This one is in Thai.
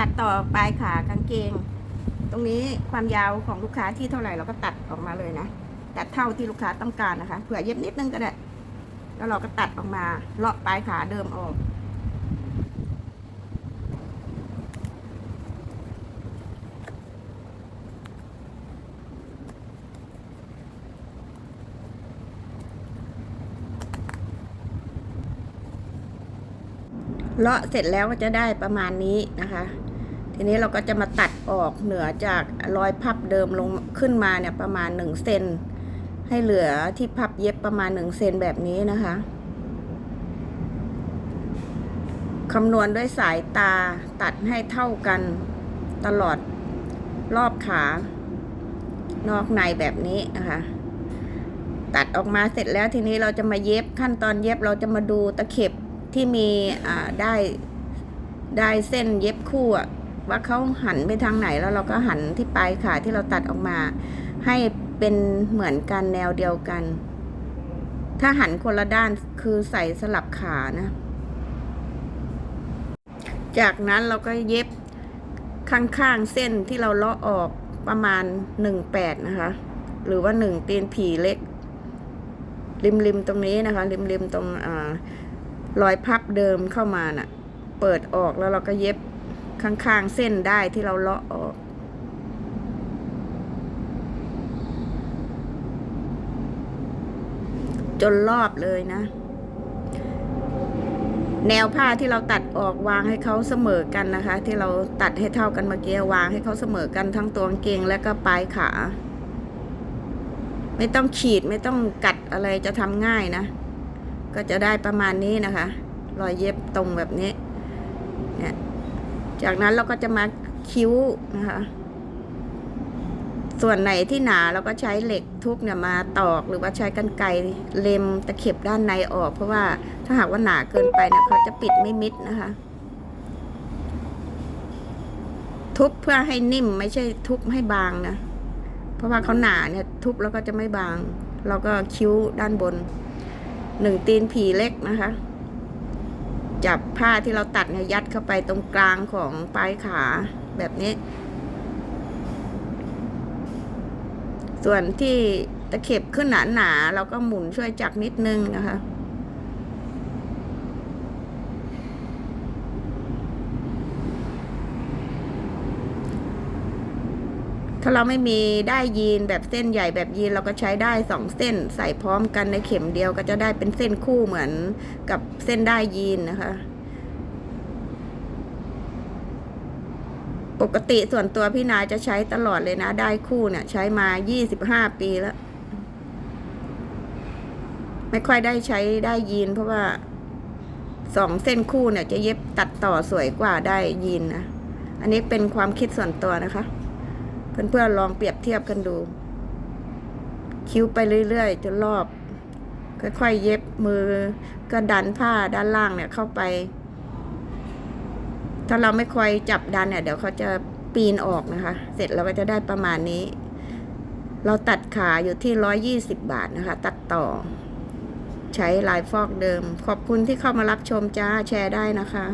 ตัดต่อปลายขากางเกง ตรงนี้ความยาวของลูกค้าที่เท่าไหร่เราก็ตัดออกมาเลยนะ ตัดเท่าที่ลูกค้าต้องการนะคะ เผื่อเย็บนิดนึงก็ได้ แล้วเราก็ตัดออกมาเลาะปลายขาเดิมออกเลาะเสร็จแล้วก็จะได้ประมาณนี้นะคะ ทีนี้เราก็จะมาตัดออกเหนือจากรอยพับเดิมลงขึ้นมาเนี่ยประมาณหนึ่งเซนให้เหลือที่พับเย็บประมาณหนึ่งเซนแบบนี้นะคะคำนวณด้วยสายตาตัดให้เท่ากันตลอดรอบขานอกในแบบนี้นะคะตัดออกมาเสร็จแล้วทีนี้เราจะมาเย็บขั้นตอนเย็บเราจะมาดูตะเข็บที่มีได้ได้เส้นเย็บคู่อะ ว่าเขาหันไปทางไหนแล้วเราก็หันที่ปลายขาที่เราตัดออกมา ให้เป็นเหมือนกันแนวเดียวกัน ถ้าหันคนละด้านคือใส่สลับขานะ จากนั้นเราก็เย็บข้างๆเส้นที่เราเลาะออกประมาณหนึ่งแปดนะคะ หรือว่าหนึ่งตีนผีเล็ก ริมริมๆตรงนี้นะคะ ริมริมๆตรงอ่ารอยพับเดิมเข้ามาน่ะ เปิดออกแล้วเราก็เย็บ ข้างๆเส้นได้ที่เราเลาะออกจนรอบเลยนะ แนวผ้าที่เราตัดออกวางให้เขาเสมอกันนะคะ ที่เราตัดให้เท่ากันเมื่อกี้วางให้เขาเสมอกันทั้งตัวกางเกงและก็ปลายขา ไม่ต้องขีดไม่ต้องกัดอะไรจะทำง่ายนะ ก็จะได้ประมาณนี้นะคะ รอยเย็บตรงแบบนี้เนี่ย จากนั้นเราก็จะมาคิ้วนะคะ ส่วนไหนที่หนาเราก็ใช้เหล็กทุบเนี่ยมาตอกหรือว่าใช้กันไกรเล็มตะเข็บด้านในออก เพราะว่าถ้าหากว่าหนาเกินไปเนี่ยเขาจะปิดไม่มิดนะคะ ทุบเพื่อให้นิ่มไม่ใช่ทุบให้บางนะเพราะว่าเขาหนาเนี่ยทุบแล้วก็จะไม่บาง เราก็คิ้วด้านบนหนึ่งตีนผีเล็กนะคะ จับผ้าที่เราตัดเนี่ยยัดเข้าไปตรงกลางของปลายขาแบบนี้ ส่วนที่ตะเข็บขึ้นหนาๆเราก็หมุนช่วยจักนิดนึงนะคะ ถ้าเราไม่มีได้ยีนแบบเส้นใหญ่แบบยีนเราก็ใช้ได้สองเส้นใส่พร้อมกันในเข็มเดียวก็จะได้เป็นเส้นคู่เหมือนกับเส้นได้ยีนนะคะ ปกติส่วนตัวพี่นายจะใช้ตลอดเลยนะได้คู่เนี่ย ใช้มายี่สิบห้าปีแล้ว ไม่ค่อยได้ใช้ได้ยีนเพราะว่าสองเส้นคู่เนี่ยจะเย็บตัดต่อสวยกว่าได้ยีนนะ อันนี้เป็นความคิดส่วนตัวนะคะ เพื่อนๆลองเปรียบเทียบกันดู คิ้วไปเรื่อยๆจนรอบ ค่อยๆเย็บมือก็ดันผ้าด้านล่างเนี่ยเข้าไป ถ้าเราไม่คอยจับดันเนี่ยเดี๋ยวเขาจะปีนออกนะคะ เสร็จเราก็จะได้ประมาณนี้ เราตัดขาอยู่ที่ร้อยยี่สิบบาทนะคะ ตัดต่อ ใช้ลายฟอกเดิม ขอบคุณที่เข้ามารับชมจ้าแชร์ได้นะคะ